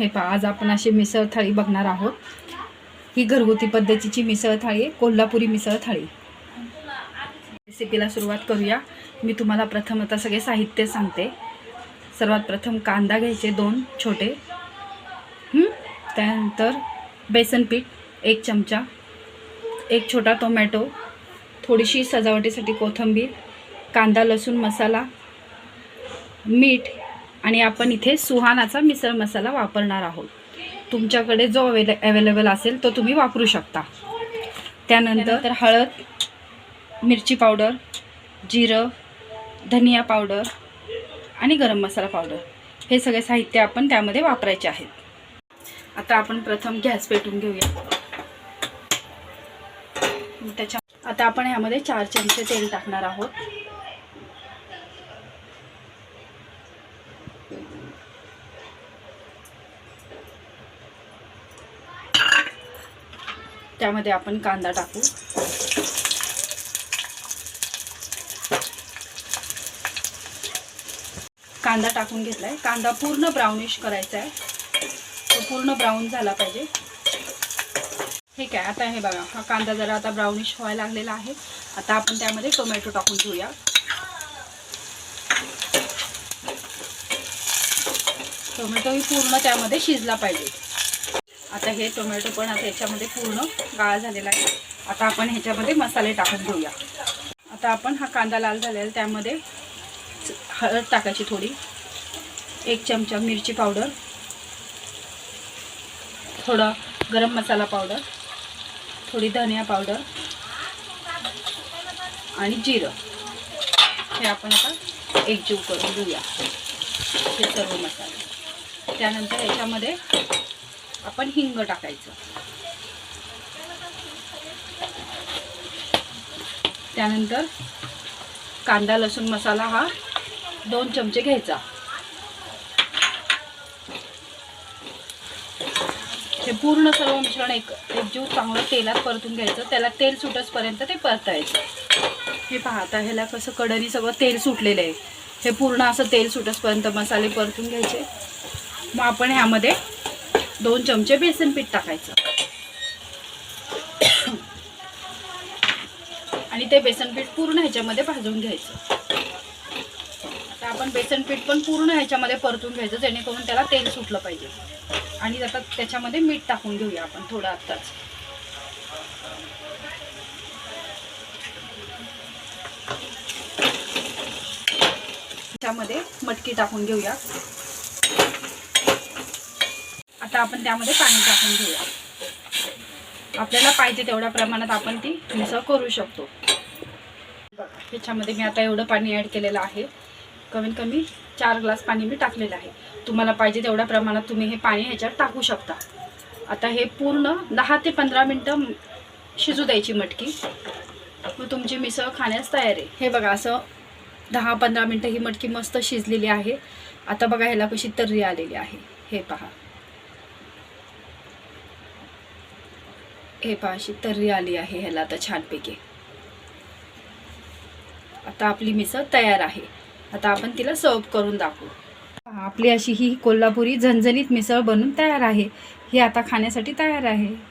हे पहा आज आपण अशी मिसळ थाळी बघणार आहोत. ही घरगुती पद्धतीची मिसळ थाळी आहे कोल्हापुरी मिसळ थाळी. रेसिपीला सुरुवात करूया. मी तुम्हाला प्रथम आता सगळे साहित्य सांगते. सर्वात प्रथम कांदा घ्यायचे दोन छोटे. त्यानंतर बेसन पीठ एक चमचा. एक छोटा टोमॅटो. थोडीशी सजावटीसाठी कोथिंबीर. कांदा लसूण मसाला. मीठ. आणि आपण इथे सुहानाचा मिसळ मसाला वापरणार आहोत. तुमच्याकडे जो अवेले अवेलेबल असेल तो तुम्ही वापरू शकता. त्यानंतर हळद मिरची पावडर जिरं धनिया पावडर आणि गरम मसाला पावडर. हे सगळे साहित्य आपण त्यामध्ये वापरायचे आहेत. आता आपण प्रथम गॅस पेटून घेऊया. त्याच्या आता आपण ह्यामध्ये चार चमचे तेल टाकणार आहोत. त्यामध्ये आपण कांदा टाकू. कांदा टाकून घेतलाय. कांदा पूर्ण ब्राउनिश करायचा आहे तो पूर्ण ब्राऊन झाला पाहिजे. ठीक आहे आता हे बघा हा कांदा जरा आता ब्राउनिश व्हायला लागलेला आहे. आता आपण त्यामध्ये टोमॅटो टाकून घेऊया. टोमॅटो ही पूर्ण त्यामध्ये शिजला पाहिजे. आता हे टोमॅटो पण आता ह्याच्यामध्ये पूर्ण गाळा झालेला आहे. आता आपण ह्याच्यामध्ये मसाले टाकून घेऊया. आता आपण हा कांदा लाल झालेला त्यामध्ये हळद टाकायची थोडी. एक चमचा मिरची पावडर. थोडा गरम मसाला पावडर. थोडी धनिया पावडर. आणि जिरं. हे आपण आता एकजीव करून घेऊया. हे सर्व मसाले. त्यानंतर याच्यामध्ये आपण हिंग टाकायचं. त्यानंतर कांदा लसूण मसाला हा दोन चमचे घ्यायचा. हे पूर्ण सर्व मिश्रण एक एकजीव चांगलं तेलात परतून घ्यायचं. त्याला तेल सुटसपर्यंत ते परतायचं. हे पाहता ह्याला कसं कडरी सगळं तेल सुटलेलं आहे. हे पूर्ण असं तेल सुटसपर्यंत मसाले परतून घ्यायचे. मग आपण ह्यामध्ये दोन चमचे बेसन पीठ टाकायचं. आणि ते बेसन पीठ पूर्ण ह्याच्यामध्ये भाजून घ्यायचं. आता आपण बेसन पीठ पण पूर्ण ह्याच्यामध्ये परतून घ्यायचं जेणेकरून त्याला तेल सुटलं पाहिजे. आणि आता त्याच्यामध्ये मीठ टाकून घेऊया आपण थोडं आत्ताच. त्यामध्ये मटकी टाकून घेऊया. आता आपण त्यामध्ये पाणी टाकून घेऊया. आपल्याला पाहिजे तेवढ्या प्रमाणात आपण ती मिसळ करू शकतो. ह्याच्यामध्ये मी आता एवढं पाणी ॲड केलेलं आहे. कमीत कमी चार ग्लास पाणी मी टाकलेलं आहे. तुम्हाला पाहिजे तेवढ्या प्रमाणात तुम्ही हे पाणी ह्याच्यात टाकू शकता. आता हे पूर्ण दहा ते पंधरा मिनटं शिजू द्यायची मटकी. मग तुमची मिसळ खाण्यास तयार आहे. हे बघा असं दहा पंधरा मिनटं ही मटकी मस्त शिजलेली आहे. आता बघा ह्याला कशी तर्री आलेली आहे. हे पहा. हे पाशी तर्री आली आहे ह्याला आता छानपैकी. आता आपली मिसळ तयार आहे. आता आपण तिला सर्व करून दाखवू. आपली अशी ही कोल्हापुरी झणझणीत मिसळ बनून तयार आहे. ही आता खाण्यासाठी तयार आहे.